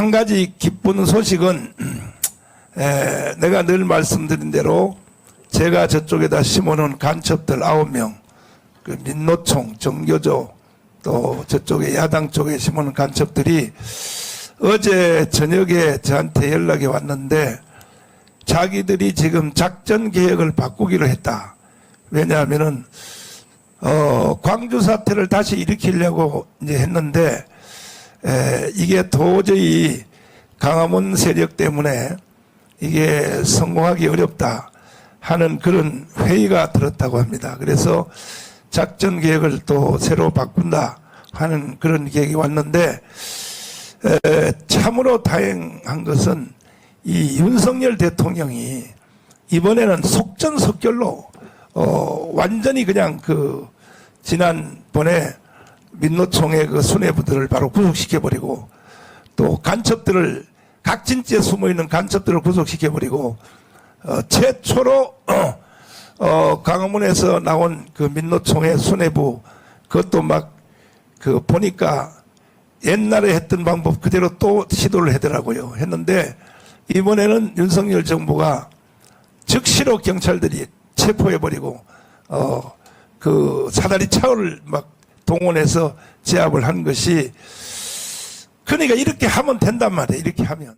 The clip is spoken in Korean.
한 가지 기쁜 소식은 에, 내가 늘 말씀드린 대로 제가 저쪽에다 심어놓은 간첩들 아홉 명, 그 민노총, 정교조 또 저쪽에 야당 쪽에 심어놓은 간첩들이 어제 저녁에 저한테 연락이 왔는데 자기들이 지금 작전 계획을 바꾸기로 했다. 왜냐하면은 어, 광주 사태를 다시 일으키려고 이제 했는데 에, 이게 도저히 강화문 세력 때문에 이게 성공하기 어렵다 하는 그런 회의가 들었다고 합니다. 그래서 작전 계획을 또 새로 바꾼다 하는 그런 계획이 왔는데 에, 참으로 다행한 것은 이 윤석열 대통령이 이번에는 속전속결로 어, 완전히 그냥 그 지난번에 민노총의 그 수뇌부들을 바로 구속시켜버리고 또 간첩들을 각진지에 숨어있는 간첩들을 구속시켜버리고 어, 최초로 어, 강화문에서 나온 그 민노총의 수뇌부 그것도 막 그 보니까 옛날에 했던 방법 그대로 또 시도를 하더라고요. 했는데 이번에는 윤석열 정부가 즉시로 경찰들이 체포해버리고 어 그 사다리 차를 막 동원해서 제압을 한 것이 그러니까 이렇게 하면 된단 말이에요. 이렇게 하면.